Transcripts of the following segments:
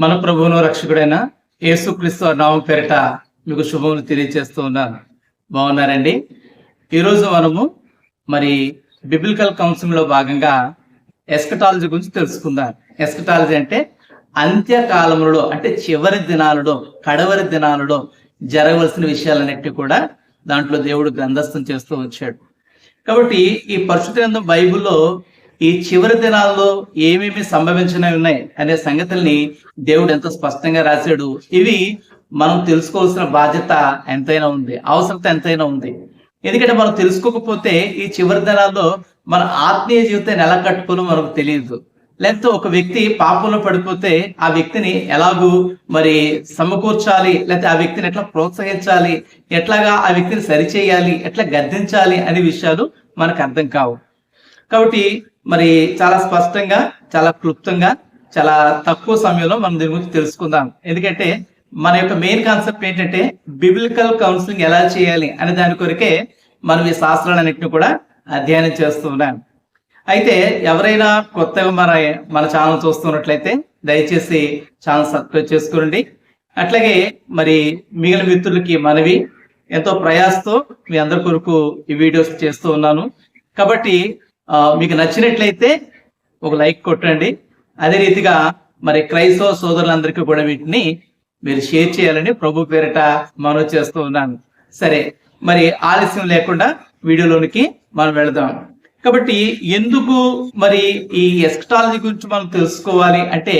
మన ప్రభువును రక్షకుడైన యేసుక్రీస్తు నామం పేరిట మీకు శుభములు తెలియజేస్తూ ఉన్నాను. బాగున్నారండి? ఈరోజు మనము మరి బిబిలికల్ కౌన్సిలింగ్లో భాగంగా ఎస్కటాలజీ గురించి తెలుసుకుందాం. ఎస్కటాలజీ అంటే అంత్యకాలంలో అంటే చివరి దినాలలో కడవరి దినాలలో జరగవలసిన విషయాలన్నిటి కూడా దాంట్లో దేవుడు గ్రంథస్థం చేస్తూ వచ్చాడు. కాబట్టి ఈ పరిశుద్ధ గ్రంథం బైబిల్లో ఈ చివరి దినాల్లో ఏమేమి సంభవించినవి ఉన్నాయి అనే సంగతుల్ని దేవుడు ఎంతో స్పష్టంగా రాశాడు. ఇవి మనం తెలుసుకోవాల్సిన బాధ్యత ఎంతైనా ఉంది అవసరత ఎంతైనా ఉంది. ఎందుకంటే మనం తెలుసుకోకపోతే ఈ చివరి దినాల్లో మన ఆత్మీయ జీవితాన్ని ఎలా కట్టుకోవాలో మనకు తెలియదు. లేకపోతే ఒక వ్యక్తి పాపంలో పడిపోతే ఆ వ్యక్తిని ఎలాగూ మరి సమకూర్చాలి లేకపోతే ఆ వ్యక్తిని ఎట్లా ప్రోత్సహించాలి ఎట్లాగా ఆ వ్యక్తిని సరిచేయాలి ఎట్లా గద్దించాలి అనే విషయాలు మనకు అర్థం కావు. కాబట్టి మరి చాలా స్పష్టంగా చాలా క్లుప్తంగా చాలా తక్కువ సమయంలో మనం దీని గురించి తెలుసుకుందాం. ఎందుకంటే మన యొక్క మెయిన్ కాన్సెప్ట్ ఏంటంటే బిబిలికల్ కౌన్సిలింగ్ ఎలా చేయాలి అనే దాని కొరకే మనం ఈ శాస్త్రాలన్నింటినీ కూడా అధ్యయనం చేస్తూ ఉన్నాం. అయితే ఎవరైనా కొత్తగా మన మన ఛానల్ చూస్తున్నట్లయితే దయచేసి ఛానల్ సబ్స్క్రైబ్ చేసుకోండి అట్లాగే మరి మిగిలిన మిత్రులకి మనవి ఎంతో ప్రయాసతో మీ అందరి కొరకు ఈ వీడియోస్ చేస్తూ ఉన్నాను. కాబట్టి మీకు నచ్చినట్లయితే ఒక లైక్ కొట్టండి. అదే రీతిగా మరి క్రైస్తవ సోదరులందరికీ కూడా వీటిని మీరు షేర్ చేయాలని ప్రభు పేరిట మనవి చేస్తూ ఉన్నాను. సరే మరి ఆలస్యం లేకుండా వీడియోలోనికి మనం వెళదాం. కాబట్టి ఎందుకు మరి ఈ ఎస్కటాలజీ గురించి మనం తెలుసుకోవాలి అంటే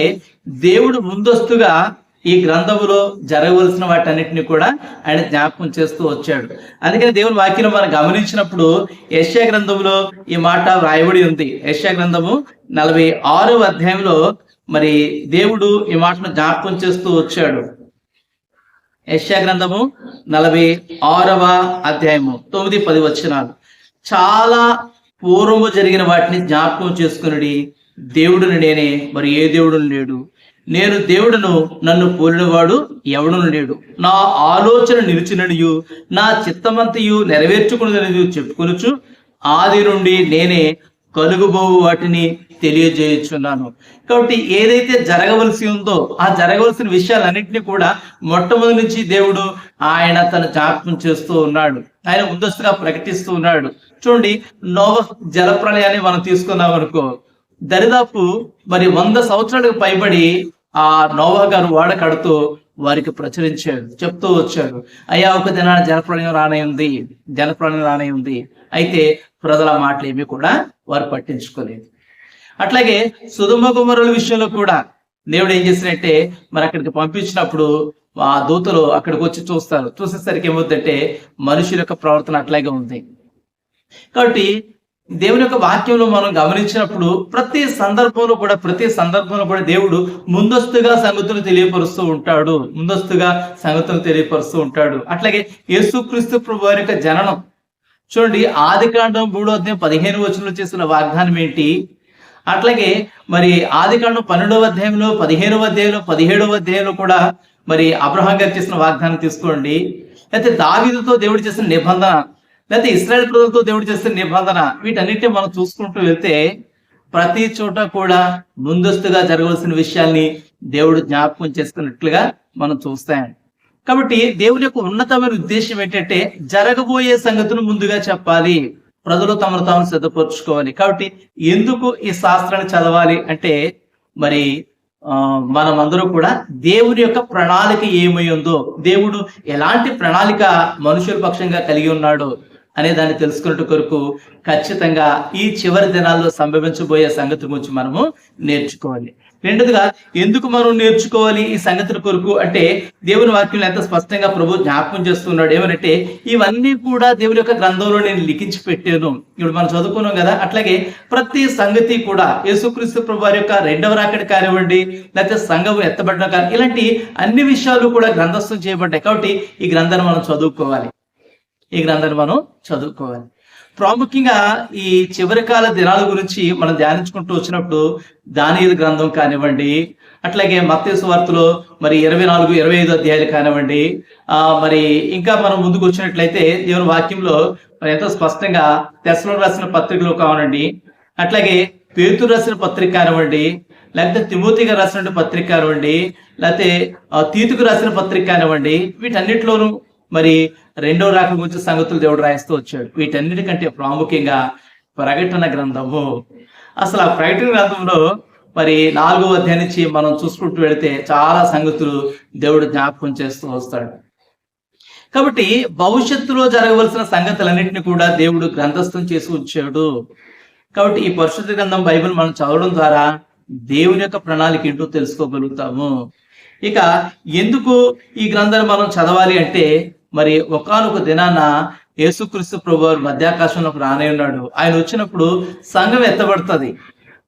దేవుడు ముందస్తుగా ఈ గ్రంథములో జరగవలసిన వాటన్నిటిని కూడా ఆయన జ్ఞాపకం చేస్తూ వచ్చాడు. అందుకని దేవుని వాక్యం మనం గమనించినప్పుడు యశ్యా గ్రంథంలో ఈ మాట వ్రాయబడి ఉంది. యశ్యా గ్రంథము నలభై ఆరో అధ్యాయంలో మరి దేవుడు ఈ మాటను జ్ఞాపకం చేస్తూ వచ్చాడు. యశ్యా గ్రంథము నలభై ఆరవ అధ్యాయము తొమ్మిది పది వచనాలు. చాలా పూర్వము జరిగిన వాటిని జ్ఞాపకం చేసుకుని దేవుడిని నేనే మరి ఏ దేవుడు లేడు? నేను దేవుడును నన్ను పోలినవాడు ఎవడును లేడు. నా ఆలోచన నిలిచిననియు నా చిత్తమంతయు నెరవేర్చుకున్నదనియు చెప్పుకొనుచు ఆది నుండి నేనే కలుగుబోవు వాటిని తెలియజేయుచున్నాను. కాబట్టి ఏదైతే జరగవలసి ఉందో ఆ జరగవలసిన విషయాలన్నింటినీ కూడా మొట్టమొదటి నుంచి దేవుడు ఆయన తన జ్ఞాపకం చేస్తూ ఉన్నాడు. ఆయన ముందస్తుగా ప్రకటిస్తూ ఉన్నాడు. చూడండి నోవ జలప్రలయాన్ని మనం తీసుకున్నాం అనుకో దరిదాపు మరి వంద సంవత్సరాలకు పైబడి ఆ నోవా గారు వాడ కడుతూ వారికి ప్రచురించాడు చెప్తూ వచ్చాడు అయ్యా ఒక దినాన జలప్రలయం రానే ఉంది జలప్రలయం రానే ఉంది. అయితే ప్రజల మాటలు ఏమీ కూడా వారు పట్టించుకోలేదు. అట్లాగే సుధుమ కుమారుల విషయంలో కూడా దేవుడు ఏం చేసినట్టే మరి అక్కడికి పంపించినప్పుడు ఆ దూతలు అక్కడికి వచ్చి చూస్తారు. చూసేసరికి ఏమవుతుందంటే మనుషుల యొక్క ప్రవర్తన అట్లాగే ఉంది. కాబట్టి దేవుని యొక్క వాక్యంలో మనం గమనించినప్పుడు ప్రతి సందర్భంలో కూడా ప్రతి సందర్భంలో కూడా దేవుడు ముందస్తుగా సంగతులు తెలియపరుస్తూ ఉంటాడు. ముందస్తుగా సంగతులు తెలియపరుస్తూ ఉంటాడు. అట్లాగే యేసుక్రీస్తు ప్రభు వారి యొక్క జననం. చూడండి ఆది కాండం మూడో అధ్యాయం పదిహేను వచనంలో చేసిన వాగ్దానం ఏంటి? అట్లాగే మరి ఆది కాండం పన్నెండవ అధ్యాయంలో పదిహేనవ అధ్యాయంలో పదిహేడవ అధ్యాయంలో కూడా మరి అబ్రహాం గారు చేసిన వాగ్దానం తీసుకోండి. అయితే దావిదుతో దేవుడు చేసిన నిబంధన లేకపోతే ఇస్రాయల్ ప్రజలతో దేవుడు చేసిన నిబంధన వీటన్నిటిని మనం చూసుకుంటూ వెళ్తే ప్రతి చోట కూడా ముందస్తుగా జరగవలసిన విషయాల్ని దేవుడు జ్ఞాపకం చేసుకున్నట్లుగా మనం చూస్తాం. కాబట్టి దేవుని యొక్క ఉన్నతమైన ఉద్దేశం ఏంటంటే జరగబోయే సంగతులు ముందుగా చెప్పాలి. ప్రజలు తమను తాము సిద్ధపరచుకోవాలి. కాబట్టి ఎందుకు ఈ శాస్త్రాన్ని చదవాలి అంటే మరి ఆ మనమందరూ కూడా దేవుని యొక్క ప్రణాళిక ఏమై ఉందో దేవుడు ఎలాంటి ప్రణాళిక మనుషుల పక్షంగా కలిగి ఉన్నాడో అనే దాన్ని తెలుసుకున్నట్టు కొరకు ఖచ్చితంగా ఈ చివరి దినాల్లో సంభవించబోయే సంగతి గురించి మనము నేర్చుకోవాలి. రెండోదిగా ఎందుకు మనం నేర్చుకోవాలి ఈ సంగతుల కొరకు? అంటే దేవుని వాక్యం ఎంత స్పష్టంగా ప్రభు జ్ఞాపకం చేస్తున్నాడు. ఏమనంటే ఇవన్నీ కూడా దేవుని యొక్క గ్రంథంలో నేను లిఖించి పెట్టాను. ఇప్పుడు మనం చదువుకున్నాం కదా అట్లాగే ప్రతి సంగతి కూడా యేసుక్రీస్తు ప్రభు వారి యొక్క రెండవ రాకడి కానివ్వండి లేకపోతే సంఘం ఎత్తబడడం కానీ ఇలాంటి అన్ని విషయాలు కూడా గ్రంథస్థం చేయబడ్డాయి. కాబట్టి ఈ గ్రంథాన్ని మనం చదువుకోవాలి. ఈ గ్రంథాన్ని మనం చదువుకోవాలి. ప్రాముఖ్యంగా ఈ చివరి కాల దినాల గురించి మనం ధ్యానించుకుంటూ వచ్చినప్పుడు దానియుల గ్రంథం కానివ్వండి అట్లాగే మత్స్య వార్తలో మరి ఇరవై నాలుగు ఇరవై ఐదు అధ్యాయాలు కానివ్వండి ఆ మరి ఇంకా మనం ముందుకు వచ్చినట్లయితే దేవుని వాక్యంలో మరి ఎంతో స్పష్టంగా తెసలో రాసిన పత్రికలు కావనండి అట్లాగే పేతురు రాసిన పత్రిక కానివ్వండి లేకపోతే తిమోతిగా రాసిన పత్రిక కానివ్వండి లేకపోతే తీతుకు రాసిన పత్రిక కానివ్వండి వీటన్నిటిలోనూ మరి రెండో రాకడ గురించి సంగతులు దేవుడు రాయిస్తూ వచ్చాడు. వీటన్నిటికంటే ప్రాముఖ్యంగా ప్రకటన గ్రంథము. అసలు ఆ ప్రకటన గ్రంథంలో మరి నాలుగో అధ్యాయం నుంచి మనం చూసుకుంటూ వెళితే చాలా సంగతులు దేవుడు జ్ఞాపకం చేస్తూ వస్తాడు. కాబట్టి భవిష్యత్తులో జరగవలసిన సంగతులన్నింటినీ కూడా దేవుడు గ్రంథస్థం చేసి ఉంచాడు. కాబట్టి ఈ పరిశుద్ధ గ్రంథం బైబిల్ మనం చదవడం ద్వారా దేవుని యొక్క ప్రణాళిక ఏంటో తెలుసుకోగలుగుతాము. ఇక ఎందుకు ఈ గ్రంథాన్ని మనం చదవాలి అంటే మరి ఒకానొక దినాన యేసుక్రీస్తు ప్రభు మధ్యాకాశంలో మధ్యాకాశంలోకి రానే ఉన్నాడు. ఆయన వచ్చినప్పుడు సంఘం ఎత్తబడుతుంది.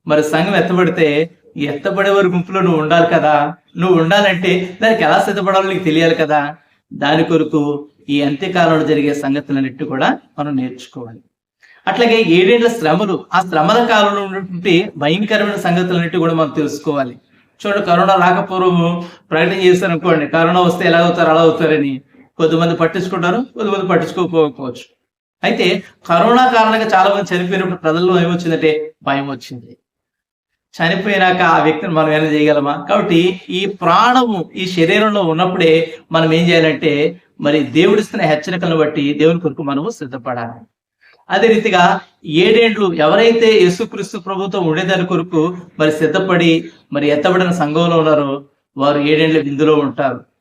మరి సంఘం ఎత్తబడితే ఎత్తబడే వారి గుంపులో నువ్వు ఉండాలి కదా. నువ్వు ఉండాలంటే దానికి ఎలా సిద్ధపడాలో నీకు తెలియాలి కదా. దాని కొరకు ఈ అంత్యకాలంలో జరిగే సంగతులన్నిటి కూడా మనం నేర్చుకోవాలి. అట్లాగే ఏడేళ్ళ శ్రమలు ఆ శ్రమల కాలంలో ఉన్నటువంటి భయంకరమైన సంగతులన్నిటి కూడా మనం తెలుసుకోవాలి. చూడండి కరోనా రాకపోవడము ప్రకటన చేశారు అనుకోండి కరోనా వస్తే ఎలా అవుతారు అలా అవుతారని. కొద్దిమంది పట్టించుకుంటారు కొద్దిమంది పట్టించుకోకపోవచ్చు. అయితే కరోనా కారణంగా చాలా మంది చనిపోయినప్పుడు ప్రజల్లో ఏమొచ్చిందంటే భయం వచ్చింది. చనిపోయినాక ఆ వ్యక్తిని మనం ఏమైనా చేయగలమా? కాబట్టి ఈ ప్రాణము ఈ శరీరంలో ఉన్నప్పుడే మనం ఏం చేయాలంటే మరి దేవుడిస్తున్న హెచ్చరికలను బట్టి దేవుని కొరకు మనము సిద్ధపడాలి. అదే రీతిగా ఏడేండ్లు ఎవరైతే యేసుక్రీస్తు ప్రభుత్వం ఉండేదాని కొరకు మరి సిద్ధపడి మరి ఎత్తబడిన సంఘంలో ఉన్నారో వారు ఏడేండ్ల విందులో ఉంటారు.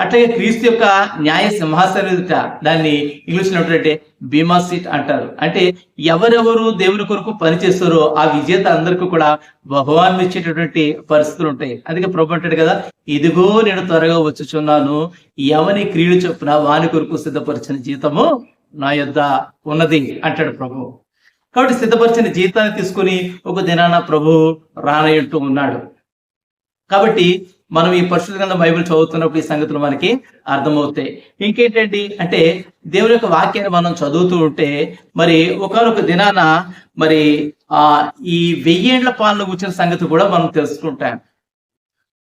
అట్లాగే క్రీస్తు యొక్క న్యాయ సింహాసనం ఎదుట దాన్ని ఇంగ్లీష్లో భీమా బీమా సీట్ అంటారు. అంటే ఎవరెవరు దేవుని కొరకు పనిచేస్తారో ఆ విజేత అందరికీ కూడా బహుమానం ఇచ్చేటటువంటి పరిస్థితులు ఉంటాయి. అందుకే ప్రభు అంటాడు కదా ఇదిగో నేను త్వరగా వచ్చుచున్నాను. ఎవని క్రీడు చొప్పున వాని కొరకు సిద్ధపరిచిన జీతము నా యొద్ద ఉన్నది అంటాడు ప్రభు. కాబట్టి సిద్ధపరిచిన జీతాన్ని తీసుకుని ఒక దినాన ప్రభు రానయ్యంటూ ఉన్నాడు. కాబట్టి మనం ఈ పరిశుద్ధ గ్రంథం బైబిల్ చదువుతున్నప్పుడు ఈ సంగతులు మనకి అర్థమవుతాయి. ఇంకేంటండి? అంటే దేవుని యొక్క వాక్యాన్ని మనం చదువుతూ ఉంటే మరి ఒకనొక దినాన మరి ఆ ఈ వెయ్యేండ్ల పాలన కూర్చున్న సంగతి కూడా మనం తెలుసుకుంటాం.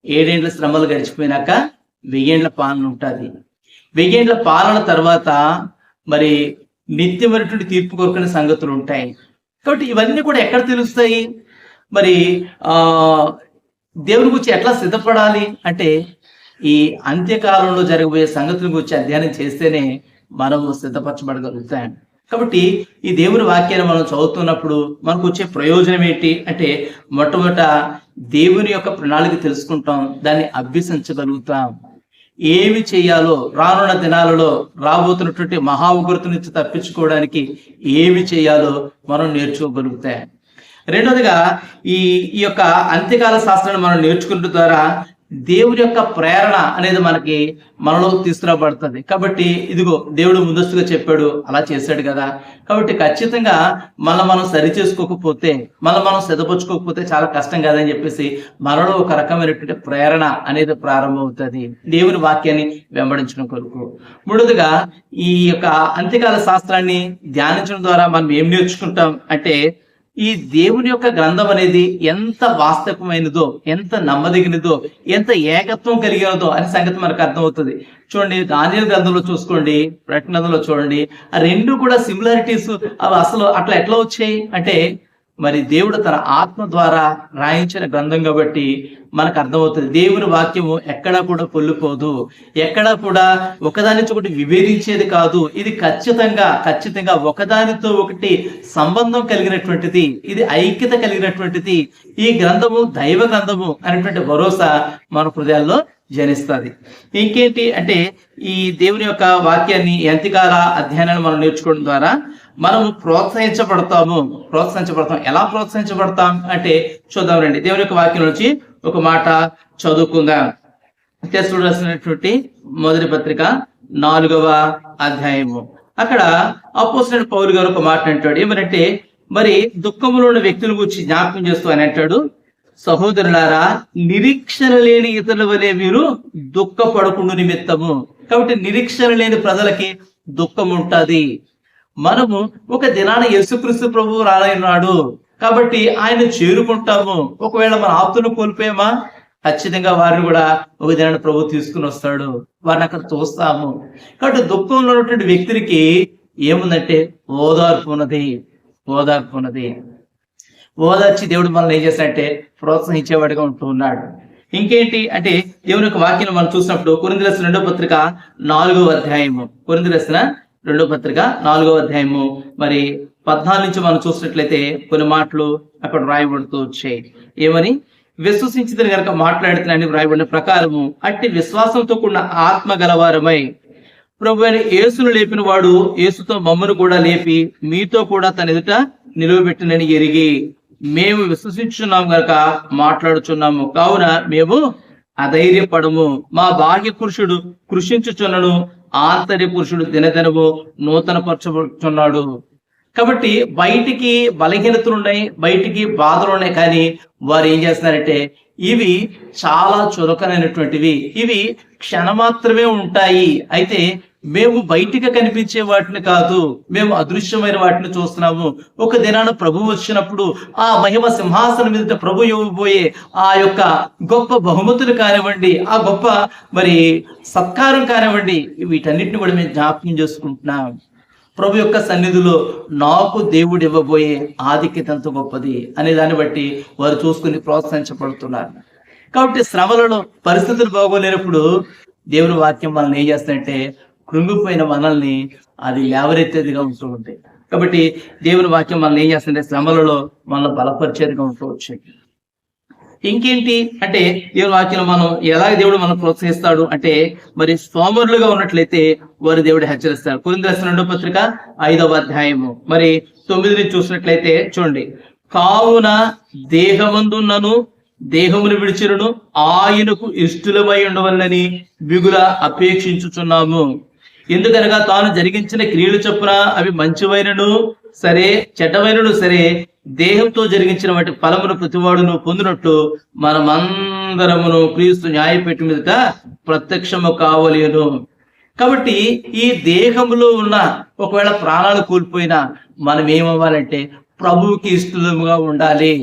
ఏడేండ్ల శ్రమలు గడిచిపోయినాక వెయ్యేండ్ల పాలన ఉంటుంది. వెయ్యేండ్ల పాలన తర్వాత మరి నిత్యమైనటువంటి తీర్పు కోరుకునే సంగతులు ఉంటాయి. కాబట్టి ఇవన్నీ కూడా ఎక్కడ తెలుస్తాయి? మరి ఆ దేవుని గురించి ఎట్లా సిద్ధపడాలి అంటే ఈ అంత్యకాలంలో జరగబోయే సంగతుల గురించి అధ్యయనం చేస్తేనే మనము సిద్ధపరచబడగలుగుతాం. కాబట్టి ఈ దేవుని వాక్యాన్ని మనం చదువుతున్నప్పుడు మనకు వచ్చే ప్రయోజనం ఏంటి అంటే మొట్టమొదట దేవుని యొక్క ప్రణాళిక తెలుసుకుంటాం దాన్ని అభ్యసించగలుగుతాం. ఏమి చేయాలో రానున్న దినాలలో రాబోతున్నటువంటి మహా ఉగ్రత నుంచి తప్పించుకోవడానికి ఏమి చేయాలో మనం నేర్చుకోగలుగుతాం. రెండోదిగా ఈ ఈ యొక్క అంత్యకాల శాస్త్రాన్ని మనం నేర్చుకుంటు ద్వారా దేవుడి యొక్క ప్రేరణ అనేది మనకి మనలో తీసుకురాబడుతుంది. కాబట్టి ఇదిగో దేవుడు ముందస్తుగా చెప్పాడు అలా చేశాడు కదా. కాబట్టి ఖచ్చితంగా మనం మనం సరి చేసుకోకపోతే మనం మనం సిద్ధపరచుకోకపోతే చాలా కష్టం కదని చెప్పేసి మనలో ఒక రకమైనటువంటి ప్రేరణ అనేది ప్రారంభమవుతుంది. దేవుని వాక్యాన్ని వెంబడించడం కొరకు. మూడోదిగా ఈ యొక్క అంత్యకాల శాస్త్రాన్ని ధ్యానించడం ద్వారా మనం ఏం నేర్చుకుంటాం అంటే ఈ దేవుని యొక్క గ్రంథం అనేది ఎంత వాస్తవమైనదో ఎంత నమ్మదగినదో ఎంత ఏకత్వం కలిగినదో అనే సంగతి మనకు అర్థమవుతుంది. చూడండి దానియల్ గ్రంథంలో చూసుకోండి ప్రకటన గ్రంథంలో చూడండి ఆ రెండు కూడా సిమిలారిటీస్ అవి అసలు అట్లా ఎట్లా వచ్చాయి? అంటే మరి దేవుడు తన ఆత్మ ద్వారా రాయించిన గ్రంథం కాబట్టి మనకు అర్థమవుతుంది. దేవుని వాక్యము ఎక్కడా కూడా పొల్లుపోదు ఎక్కడా కూడా ఒకదానితో ఒకటి విభేదించేది కాదు. ఇది ఖచ్చితంగా ఖచ్చితంగా ఒకదానితో ఒకటి సంబంధం కలిగినటువంటిది. ఇది ఐక్యత కలిగినటువంటిది. ఈ గ్రంథము దైవ గ్రంథము అనేటువంటి భరోసా మన హృదయాల్లో జనిస్తుంది. ఇంకేంటి అంటే ఈ దేవుని యొక్క వాక్యాన్ని ఎంతకాల అధ్యయనాన్ని మనం నేర్చుకోవడం ద్వారా మనము ప్రోత్సహించబడతాము. ప్రోత్సహించబడతాం. ఎలా ప్రోత్సహించబడతాం అంటే చూద్దాం రండి. దేవుని యొక్క వాక్యం నుంచి ఒక మాట చదువుకుందాం. తెసుడు రాసినటువంటి మొదటి పత్రిక నాలుగవ అధ్యాయము. అక్కడ అపోసిన పౌరు గారు ఒక మాట అంటాడు. ఏమనంటే మరి దుఃఖములో ఉన్న వ్యక్తుల గురించి జ్ఞాపకం చేస్తూ అని అంటాడు. సహోదరులారా నిరీక్షణ లేని ఇతరుల వలె మీరు దుఃఖపడకుండా నిమిత్తము. కాబట్టి నిరీక్షణ లేని ప్రజలకి దుఃఖం ఉంటుంది. మనము ఒక దినాన యేసుక్రీస్తు ప్రభువు రానన్నాడు కాబట్టి ఆయన చేరుకుంటాము. ఒకవేళ మన ఆప్తును కోల్పోయామా? ఖచ్చితంగా వారిని కూడా ఒక దినాన్ని ప్రభు తీసుకుని వస్తాడు. వారిని అక్కడ చూస్తాము కాబట్టి దుఃఖంలో ఉన్నటువంటి వ్యక్తికి ఏముందంటే ఓదార్పు ఉన్నది. ఓదార్పు ఉన్నది. ఓదార్చి దేవుడు మనల్ని ఏం చేస్తాడంటే ప్రోత్సహించేవాడిగా ఉంటూ ఉన్నాడు. ఇంకేంటి అంటే దేవుని యొక్క వాక్యం మనం చూసినప్పుడు కొరింది రెండో పత్రిక నాలుగో అధ్యాయము. కొరింది రెండో పత్రిక నాలుగో అధ్యాయము. మరి పద్నాలుగు నుంచి మనం చూసినట్లయితే కొన్ని మాటలు అక్కడ రాయబడుతూ వచ్చాయి. ఏమని? విశ్వసించిన కనుక మాట్లాడుతున్నాయని వ్రాయబడిన ప్రకారము అట్టి విశ్వాసంతో కూడిన ఆత్మ గలవారమై ప్రభు అయిన యేసును లేపిన వాడు యేసుతో మమ్మను కూడా లేపి మీతో కూడా తన ఎదుట నిలువబెట్టినని ఎరిగి మేము విశ్వసించున్నాం గనక మాట్లాడుచున్నాము. కావున మేము అధైర్యపడము. మా బాహ్య పురుషుడు కృషించుచున్నను. ఆంతరి పురుషుడు దినదినము నూతన పరచబడుచున్నాడు కాబట్టి బయటికి బలహీనతలు ఉన్నాయి బయటికి బాధలు ఉన్నాయి కానీ వారు ఏం చేస్తున్నారంటే ఇవి చాలా చురుకనైనటువంటివి. ఇవి క్షణమాత్రమే ఉంటాయి. అయితే మేము బయటికి కనిపించే వాటిని కాదు మేము అదృశ్యమైన వాటిని చూస్తున్నాము. ఒక దినాన ప్రభు వచ్చినప్పుడు ఆ మహిమ సింహాసనం మీద ప్రభు ఇవ్వబోయే ఆ యొక్క గొప్ప బహుమతులు కానివ్వండి ఆ గొప్ప మరి సత్కారం కానివ్వండి వీటన్నిటిని కూడా మేము జ్ఞాపకం చేసుకుంటున్నాం. ప్రభు యొక్క సన్నిధిలో నాకు దేవుడు ఇవ్వబోయే ఆధిక్యత ఎంత గొప్పది అనే దాన్ని బట్టి వారు చూసుకుని ప్రోత్సహించబడుతున్నారు. కాబట్టి శ్రమలలో పరిస్థితులు బాగోలేనప్పుడు దేవుని వాక్యం వాళ్ళని ఏం చేస్తుందంటే కృంగిపోయిన మనల్ని అది లేవరెత్తేదిగా ఉంటూ ఉంటాయి కాబట్టి దేవుని వాక్యం మనల్ని ఏం చేస్తుంటే శ్రమలలో మనల్ని బలపరిచేదిగా ఉంటూ వచ్చాయి. ఇంకేంటి అంటే దేవుని వాక్యం మనం ఎలాగ దేవుడు మనం ప్రోత్సహిస్తాడు అంటే మరి సోమరులుగా ఉన్నట్లయితే వారు దేవుడు హెచ్చరిస్తాడు కురింది రెండో పత్రిక ఐదవ అధ్యాయము. మరి తొమ్మిదిని చూసినట్లయితే చూడండి. కావున దేహమందున్నను దేహమును విడిచిరును ఆయనకు ఇష్టలమై ఉండవల్లని బిగుల అపేక్షించుచున్నాము. ఎందుకనగా తాను జరిగించిన క్రియలు చొప్పున అవి మంచివైనను సరే చెడ్డమైనను సరే దేహంతో జరిగించిన వాటి ఫలమును ప్రతివాడును పొందినట్టు మనమందరమును క్రీస్తు న్యాయపెట్టి మీదట ప్రత్యక్షము కావలేను. కాబట్టి ఈ దేహంలో ఉన్న ఒకవేళ ప్రాణాలు కోల్పోయినా మనం ఏమవ్వాలంటే ప్రభువుకి ఇష్టలుగా ఉండాలి.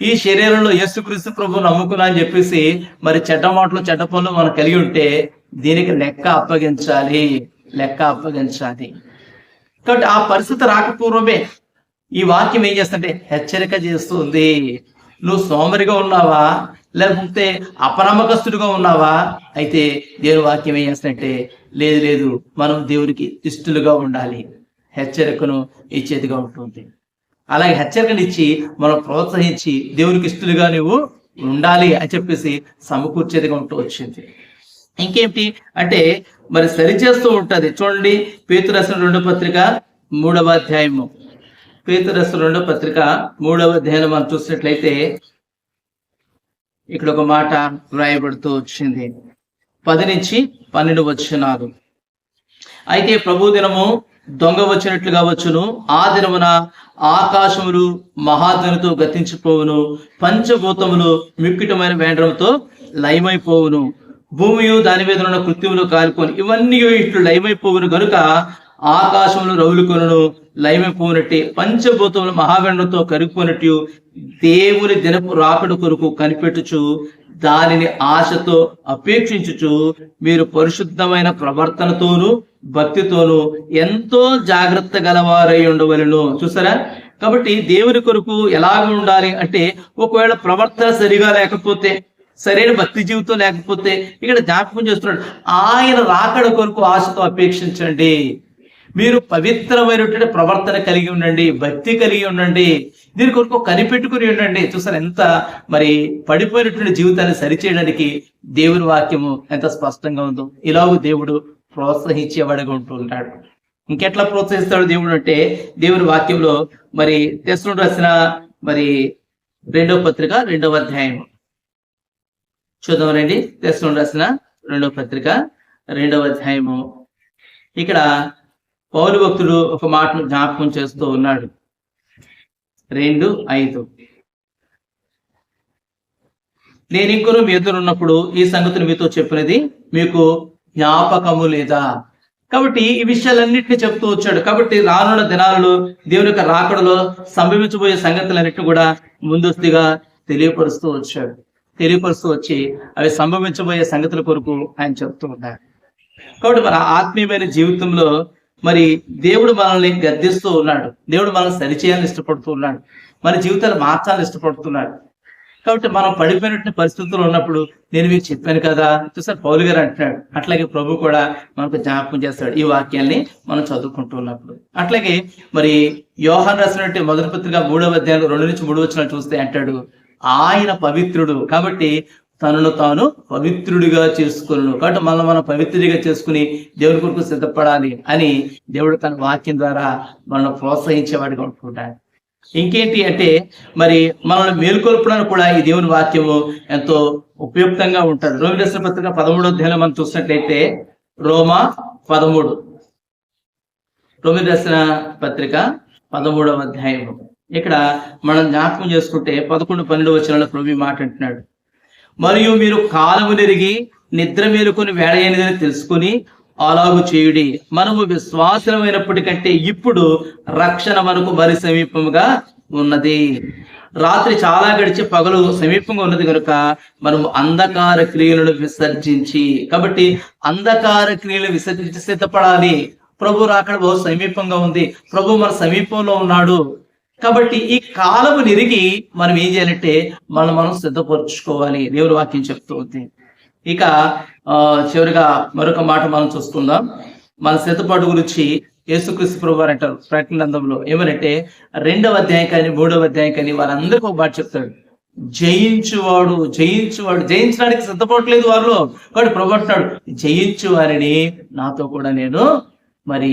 ఈ శరీరంలో యేసుక్రీస్తు ప్రభు నమ్ముకున్నా అని చెప్పేసి మరి చెడ్డ మాటలు చెడ్డ పనులు మనం కలిగి ఉంటే దీనికి లెక్క అప్పగించాలి లెక్క అప్పగించాలి. కాబట్టి ఆ పరిస్థితి రాకపూర్వమే. ఈ వాక్యం ఏం చేస్తుంటే హెచ్చరిక చేస్తుంది. నువ్వు సోమరిగా ఉన్నావా? లేకపోతే అపనమ్మకస్తుడిగా ఉన్నావా? అయితే దేవుని వాక్యం ఏం చేస్తుంటే లేదు లేదు మనం దేవునికి ఇష్టలుగా ఉండాలి. హెచ్చరికను ఇచ్చేదిగా ఉంటుంది. అలాగే హెచ్చరికనిచ్చి మనం ప్రోత్సహించి దేవునికి ఇష్టలుగా నువ్వు ఉండాలి అని చెప్పేసి సమకూర్చేదిగా ఉంటూ వచ్చింది. ఇంకేంటి? అంటే మరి సరిచేస్తూ ఉంటది. చూడండి పేతురసన రెండో పత్రిక మూడవ అధ్యాయము. పేతురసన రెండో పత్రిక మూడవ అధ్యాయం మనం చూసినట్లయితే ఇక్కడ ఒక మాట వ్రాయబడుతూ వచ్చింది. పది నుంచి పన్నెండు వచ్చినారు అయితే ప్రభు దినము దొంగ వచ్చినట్లుగా వచ్చును ఆ దినమున ఆకాశములు మహాధ్వనితో గతించిపోవును. పంచభూతములు మిక్కిటమైన వేండ్రంతో లయమైపోవును. భూమియు దాని మీద ఉన్న కృత్యములు కాలుకొని ఇవన్నీ ఇట్లు లయమైపోవును గనుక ఆకాశములు రవులుకొనును లయమైపోనట్టే పంచభూతములు మహాగండంతో కరిగిపోనట్టు దేవుని దినపు రాకడ కొరకు కనిపెట్టుచు దానిని ఆశతో అపేక్షించుచు మీరు పరిశుద్ధమైన ప్రవర్తనతోనూ భక్తితోనూ ఎంతో జాగ్రత్త గలవారై ఉండవలను. చూసారా? కాబట్టి దేవుని కొరకు ఎలాగ ఉండాలి అంటే ఒకవేళ ప్రవర్తన సరిగా లేకపోతే సరైన భక్తి జీవితం లేకపోతే ఇక్కడ జ్ఞాపకం చేస్తున్నాడు ఆయన రాకడ కొరకు ఆశతో అపేక్షించండి. మీరు పవిత్రమైనటువంటి ప్రవర్తన కలిగి ఉండండి భక్తి కలిగి ఉండండి దీని కొరకు కనిపెట్టుకుని ఉండండి. చూసారు ఎంత మరి పడిపోయినటువంటి జీవితాన్ని సరిచేయడానికి దేవుని వాక్యము ఎంత స్పష్టంగా ఉందో. ఇలాగూ దేవుడు ప్రోత్సహించేవాడుగా ఉంటూ ఉంటాడు. ఇంకెట్లా ప్రోత్సహిస్తాడు దేవుడు అంటే దేవుని వాక్యంలో మరి తెస్తుడు రాసిన మరి రెండవ పత్రిక రెండవ అధ్యాయం చూద్దామండి తెస్తుడు రాసిన రెండవ పత్రిక రెండవ అధ్యాయము. ఇక్కడ పౌరు భక్తుడు ఒక మాటను జ్ఞాపకం చేస్తూ ఉన్నాడు. రెండు ఐదు. నేను ఇంకొను మీ ఎదురున్నప్పుడు ఈ సంగతిని మీతో చెప్పినది మీకు జ్ఞాపకము లేదా? కాబట్టి ఈ విషయాలన్నింటినీ చెప్తూ వచ్చాడు. కాబట్టి రానున్న దినాలలో దేవుని యొక్క రాకడలో సంభవించబోయే సంగతులన్నింటినీ కూడా ముందస్తుగా తెలియపరుస్తూ వచ్చాడు. తెలియపరుస్తూ వచ్చి అవి సంభవించబోయే సంగతుల కొరకు ఆయన చెబుతూ ఉన్నారు. కాబట్టి మన ఆత్మీయమైన జీవితంలో మరి దేవుడు మనల్ని గద్దిస్తూ ఉన్నాడు. దేవుడు మనల్ని సరిచేయాలని ఇష్టపడుతూ ఉన్నాడు. మన జీవితాలు మార్చాలని ఇష్టపడుతున్నాడు. కాబట్టి మనం పడిపోయినటువంటి పరిస్థితుల్లో ఉన్నప్పుడు నేను మీకు చెప్పాను కదా చూసారు? పౌలు గారు అంటున్నాడు. అట్లాగే ప్రభు కూడా మనకు జ్ఞాపకం చేస్తాడు ఈ వాక్యాల్ని మనం చదువుకుంటూ ఉన్నప్పుడు. అట్లాగే మరి యోహాన్ రాసినట్టు మొదటి పత్రిక మూడవ అధ్యాయంలో రెండు నుంచి మూడు వచ్చిన చూస్తే అంటాడు ఆయన పవిత్రుడు. కాబట్టి తనను తాను పవిత్రుడిగా చేసుకును కాబట్టి మనం మనం పవిత్రుడిగా చేసుకుని దేవుడి కొరకు సిద్ధపడాలి అని దేవుడు తన వాక్యం ద్వారా మనల్ని ప్రోత్సహించేవాడిగా ఉంటున్నాడు ఇంకేంటి అంటే మరి మనల్ని మేల్కొల్పడానికి కూడా ఈ దేవుని వాక్యము ఎంతో ఉపయుక్తంగా ఉంటుంది. రోమి దర్శన పత్రిక పదమూడో అధ్యాయంలో మనం చూసినట్లయితే రోమా పదమూడు. రోమి దర్శన పత్రిక పదమూడవ అధ్యాయము. ఇక్కడ మనం జ్ఞాపకం చేసుకుంటే పదకొండు పన్నెండు వచ్చిన ప్రభు మాట అంటున్నాడు. మరియు మీరు కాలము నెరిగి నిద్ర మేలుకొని వేడైనదని తెలుసుకుని అలాగు చేయుడి. మనము విశ్వాసమైనప్పటికంటే ఇప్పుడు రక్షణ మనకు మరి సమీపముగా ఉన్నది. రాత్రి చాలా గడిచి పగలు సమీపంగా ఉన్నది కనుక మనము అంధకార క్రియలను విసర్జించి కాబట్టి అంధకార క్రియలు విసర్జించి సిద్ధపడాలి. ప్రభు రాకడ బహు సమీపంగా ఉంది. ప్రభు మన సమీపంలో ఉన్నాడు. కాబట్టి ఈ కాలము నిరిగి మనం ఏం చేయాలంటే మనం మనం సిద్ధపరచుకోవాలి. దేవుడి వాక్యం చెప్తూ ఉంది. ఇక ఆ, చివరిగా మరొక మాట మనం చూసుకుందాం. మన సిద్ధపాటు గురించి యేసుక్రీస్తు ప్రభు గారు అంటారు. ప్రకటనందంలో ఏమనంటే రెండవ అధ్యాయం కానీ మూడవ అధ్యాయం కానీ వారందరికీ ఒక మాట చెప్తాడు. జయించువాడు జయించువాడు జయించడానికి సిద్ధపడలేదు వారిలో. కాబట్టి ప్రభు అంటున్నాడు జయించు వారిని నాతో కూడా నేను మరి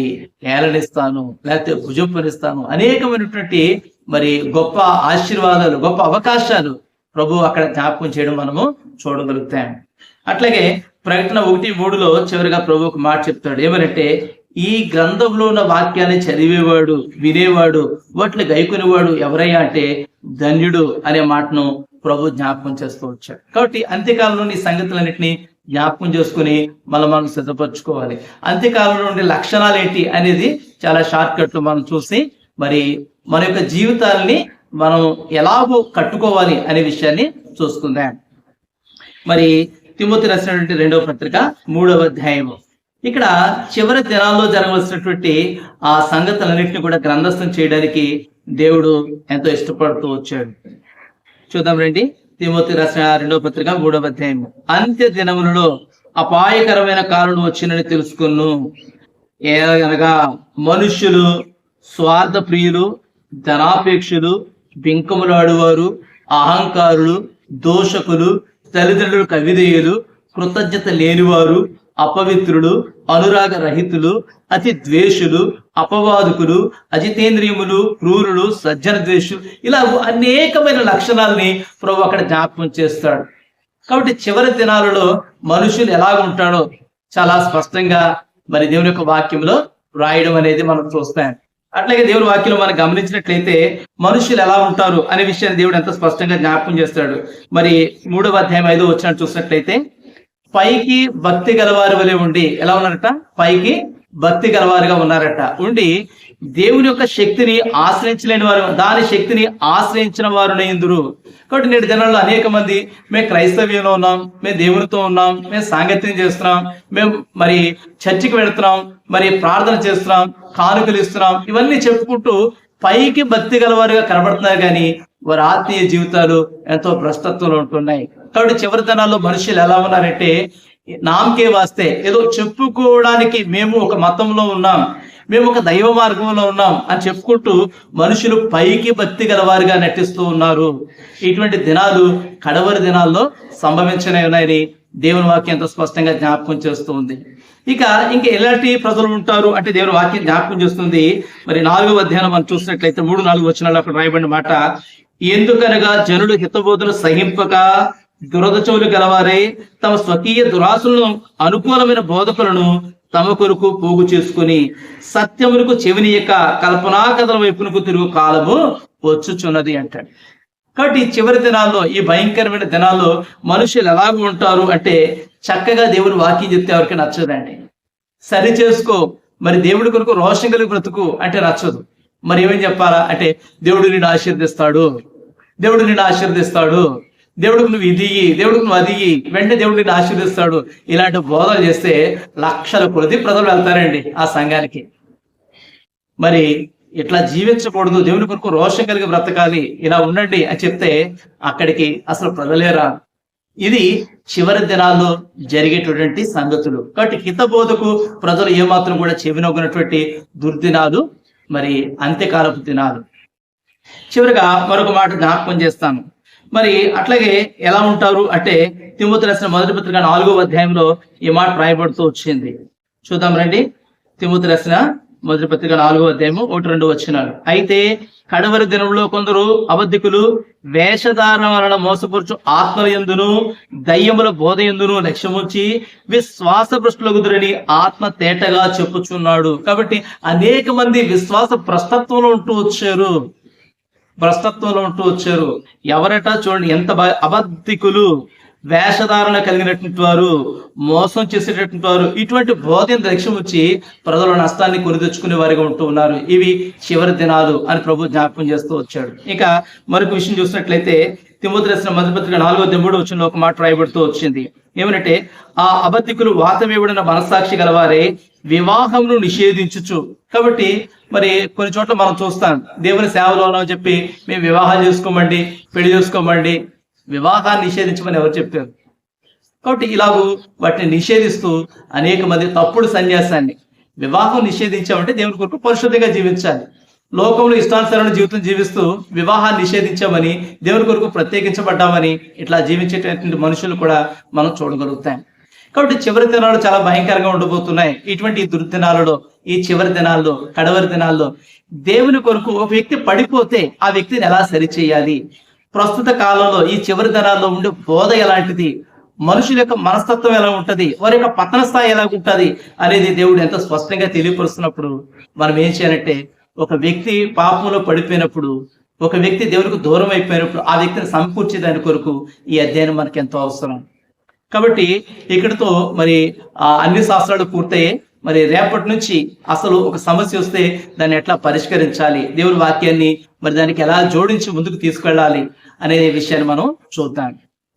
ఏలనిస్తాను లేకపోతే భుజంపనిస్తాను. అనేకమైనటువంటి మరి గొప్ప ఆశీర్వాదాలు గొప్ప అవకాశాలు ప్రభు అక్కడ జ్ఞాపకం చేయడం మనము చూడగలుగుతాం. అట్లాగే ప్రకటన ఒకటి మూడులో చివరిగా ప్రభు ఒక మాట చెప్తాడు. ఏమనంటే ఈ గ్రంథంలో ఉన్న వాక్యాన్ని చదివేవాడు వినేవాడు వాటిని గైకునేవాడు ఎవరయ్యా అంటే ధన్యుడు అనే మాటను ప్రభు జ్ఞాపకం చేస్తూ వచ్చాడు కాబట్టి అంత్యకాలంలో ఈ సంగతులన్నింటినీ జ్ఞాపకం చేసుకుని మనం మనం సిద్ధపరచుకోవాలి. అంత్యకాలంలో ఉండే లక్షణాలు ఏంటి అనేది చాలా షార్ట్ కట్లు మనం చూసి మరి మన యొక్క జీవితాలని మనం ఎలాగో కట్టుకోవాలి అనే విషయాన్ని చూసుకుందాం. మరి తిమ్మతి రాసినటువంటి రెండవ పత్రిక మూడవ అధ్యాయము. ఇక్కడ చివరి దినాల్లో జరగవలసినటువంటి ఆ సంగతులన్నింటినీ కూడా గ్రంథస్థం చేయడానికి దేవుడు ఎంతో ఇష్టపడుతూ వచ్చాడు. చూద్దాం రండి. తిమోతి రాసిన రెండో పత్రిక మూడవ అధ్యాయం. అంత్య దినములలో అపాయకరమైన కాలం వచ్చినని తెలుసుకును. ఏనగా మనుష్యులు స్వార్థ ప్రియులు ధనాపేక్షలు బింకములు ఆడువారు అహంకారులు దోషకులు తల్లిదండ్రులు కవిదేయులు కృతజ్ఞత లేనివారు అపవిత్రులు అనురాగ రహితులు అతి ద్వేషులు అపవాదుకులు అజితేంద్రియములు క్రూరులు సజ్జన ద్వేషులు ఇలా అనేకమైన లక్షణాలని ప్రభు అక్కడ జ్ఞాపకం చేస్తాడు. కాబట్టి చివరి దినాలలో మనుషులు ఎలా ఉంటాడో చాలా స్పష్టంగా మరి దేవుని యొక్క వాక్యంలో రాయడం అనేది మనం చూస్తాం. అట్లాగే దేవుని వాక్యంలో మనం గమనించినట్లయితే మనుషులు ఎలా ఉంటారు అనే విషయాన్ని దేవుడు ఎంత స్పష్టంగా జ్ఞాపకం చేస్తాడు. మరి మూడవ అధ్యాయం ఐదో వచ్చినట్టు చూసినట్లయితే పైకి భక్తి గలవారి వలె ఉండి ఎలా ఉన్నారట? పైకి భక్తి గలవారుగా ఉన్నారట. ఉండి దేవుని యొక్క శక్తిని ఆశ్రయించలేని వారు దాని శక్తిని ఆశ్రయించిన వారు ఎందురు కాబట్టి నేటి జనాల్లో అనేక మంది మేము క్రైస్తవ్యంలో ఉన్నాం మేము దేవునితో ఉన్నాం మేము సాంగత్యం చేస్తున్నాం మేము మరి చర్చికి వెళుతున్నాం మరి ప్రార్థన చేస్తున్నాం కానుకలు ఇస్తున్నాం ఇవన్నీ చెప్పుకుంటూ పైకి భక్తి గలవారుగా కనబడుతున్నారు కానీ వారి ఆత్మీయ జీవితాలు ఎంతో భ్రష్టత్వంలో ఉంటున్నాయి. కాబట్టి చివరి దినాల్లో మనుషులు ఎలా ఉన్నారంటే నామకే వాస్తే ఏదో చెప్పుకోవడానికి మేము ఒక మతంలో ఉన్నాం మేము ఒక దైవ మార్గంలో ఉన్నాం అని చెప్పుకుంటూ మనుషులు పైకి భక్తి గలవారిగా నటిస్తూ ఉన్నారు. ఇటువంటి దినాలు కడవరి దినాల్లో సంభవించనే ఉన్నాయని దేవుని వాక్యం ఎంతో స్పష్టంగా జ్ఞాపకం చేస్తూ ఉంది. ఇక ఇంకా ఎలాంటి ప్రజలు ఉంటారు అంటే దేవుని వాక్యం జ్ఞాపకం చేస్తుంది. మరి నాలుగవ అధ్యాయం మనం చూసినట్లయితే మూడు నాలుగు వచ్చినాలు అక్కడ రాయబడిన మాట ఎందుకనగా జనులు హితబోధులు సహింపక దురదచవులు గలవారై తమ స్వకీయ దురాసులను అనుకూలమైన బోధకులను తమ కొరకు పోగు చేసుకుని సత్యములకు చెవినియక కల్పనా కథల వైపునకు తిరుగు కాలము వచ్చుచున్నది అంటాడు. కాబట్టి ఈ చివరి దినాల్లో ఈ భయంకరమైన దినాల్లో మనుషులు ఎలాగ ఉంటారు అంటే చక్కగా దేవుడు వాక్యం చెప్తే ఎవరికి నచ్చదండి. సరి చేసుకో మరి దేవుడి కొరకు రోషం కలిగి బ్రతుకు అంటే నచ్చదు. మరి ఏమేం చెప్పాలా అంటే దేవుడు నిన్ను ఆశీర్దిస్తాడు దేవుడు నిన్ను ఆశీర్దిస్తాడు దేవుడికి నువ్వు ఇది దేవుడికి నువ్వు అది వెంటనే దేవుడు నిన్ను ఆశీర్దిస్తాడు ఇలాంటి బోధలు చేస్తే లక్షల కొద్ది ప్రజలు వెళ్తారండి ఆ సంఘానికి. మరి ఇట్లా జీవించకూడదు దేవుని కొరకు రోషం కలిగి బ్రతకాలి ఇలా ఉండండి అని చెప్తే అక్కడికి అసలు ప్రజలేరా ఇది చివరి దినాల్లో జరిగేటటువంటి సంగతులు. కాబట్టి హితబోధకు ప్రజలు ఏమాత్రం కూడా చెవినొగినటువంటి దుర్దినాలు మరి అంత్యకాలపు దినాలు. చివరిగా మరొక మాట జ్ఞాపకం చేస్తాను. మరి అట్లాగే ఎలా ఉంటారు అంటే తిమ్మతి రాసిన మొదటి పత్రిక నాలుగో అధ్యాయంలో ఈ మాట రాయబడుతూ వచ్చింది. చూద్దాం రండి. తిమ్మతి రాసిన మొదటి పత్రిక నాలుగో అధ్యాయము ఒకటి రెండు వచ్చినాడు అయితే కడవరి దినంలో కొందరు అబద్ధికులు వేషధారణ వలన మోసపరుచు ఆత్మల ఎందును దయ్యముల బోధ ఎందును లక్ష్యముంచి విశ్వాస భ్రష్టులగుదురని ఆత్మ తేటగా చెప్పుచున్నాడు. కాబట్టి అనేక మంది విశ్వాస భ్రష్టత్వంలో ఉంటూ వచ్చారు. భ్రష్టత్వంలో ఉంటూ వచ్చారు. ఎవరట చూడండి ఎంత అబద్ధికులు వేషధారణ కలిగినటువంటి వారు మోసం చేసేటటువంటి వారు ఇటువంటి బోధన లక్ష్యం వచ్చి ప్రజల నష్టాన్ని కొని తెచ్చుకునే వారిగా ఉంటూ ఉన్నారు. ఇవి చివరి దినాలు అని ప్రభు జ్ఞాపకం చేస్తూ వచ్చాడు. ఇక మరొక విషయం చూసినట్లయితే తిమ్మతి రాసిన నాలుగో తెమ్ముడు వచ్చిన ఒక మాట రాయబడుతూ వచ్చింది. ఏమనంటే ఆ అబద్ధికులు వాతమేవుడన్న మనస్సాక్షి గలవారే వివాహమును నిషేధించుచు. కాబట్టి మరి కొన్ని చోట్ల మనం చూస్తాం దేవుని సేవలో చెప్పి మేము వివాహం చేసుకోమండి పెళ్ళి చేసుకోమండి వివాహాన్ని నిషేధించమని ఎవరు చెప్పారు కాబట్టి ఇలాగూ వాటిని నిషేధిస్తూ అనేక మంది తప్పుడు సన్యాసాన్ని వివాహం నిషేధించామంటే దేవుని కొరకు పరిశుద్ధంగా జీవించాలి. లోకంలో ఇష్టానుసరణ జీవితం జీవిస్తూ వివాహాన్ని నిషేధించామని దేవుని కొరకు ప్రత్యేకించబడ్డామని ఇట్లా జీవించేటటువంటి మనుషులు కూడా మనం చూడగలుగుతాం. కాబట్టి చివరి దినాలు చాలా భయంకరంగా ఉండబోతున్నాయి. ఇటువంటి దుర్దినాలలో ఈ చివరి దినాల్లో కడవరి దినాల్లో దేవుని కొరకు ఒక వ్యక్తి పడిపోతే ఆ వ్యక్తిని ఎలా సరిచేయాలి? ప్రస్తుత కాలంలో ఈ చివరి దినాల్లో ఉండే బోధ ఎలాంటిది? మనుషుల యొక్క మనస్తత్వం ఎలా ఉంటది? వారి యొక్క పతన స్థాయి ఎలా ఉంటుంది? అనేది దేవుడు ఎంతో స్పష్టంగా తెలియపరుస్తున్నప్పుడు మనం ఏం చేయాలంటే ఒక వ్యక్తి పాపంలో పడిపోయినప్పుడు ఒక వ్యక్తి దేవునికి దూరం అయిపోయినప్పుడు ఆ వ్యక్తిని సమకూర్చే దాని కొరకు ఈ అధ్యయనం మనకి ఎంతో అవసరం. కాబట్టి ఇక్కడితో మరి ఆ అన్ని శాస్త్రాలు పూర్తయ్యాయి మరి రేపటి నుంచి అసలు ఒక సమస్య వస్తే దాన్ని ఎట్లా పరిష్కరించాలి దేవుని వాక్యాన్ని మరి దానికి ఎలా జోడించి ముందుకు తీసుకెళ్ళాలి అనే విషయాన్ని మనం చూద్దాం.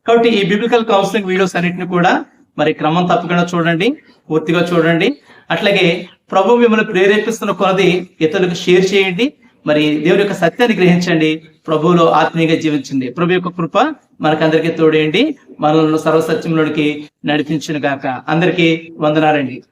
కాబట్టి ఈ బిబ్లికల్ కౌన్సిలింగ్ వీడియోస్ అన్నిటిని కూడా మరి క్రమం తప్పకుండా చూడండి పూర్తిగా చూడండి. అట్లాగే ప్రభు మిమ్మల్ని ప్రేరేపిస్తున్న కొలది ఇతరులకు షేర్ చేయండి. మరి దేవుడి యొక్క సత్యాన్ని గ్రహించండి. ప్రభువులో ఆత్మీయంగా జీవించండి. ప్రభు యొక్క కృప మనకందరికీ తోడేయండి మనల్ని సర్వసత్యంలోనికి నడిపించును గాక. అందరికీ వందనాలండి.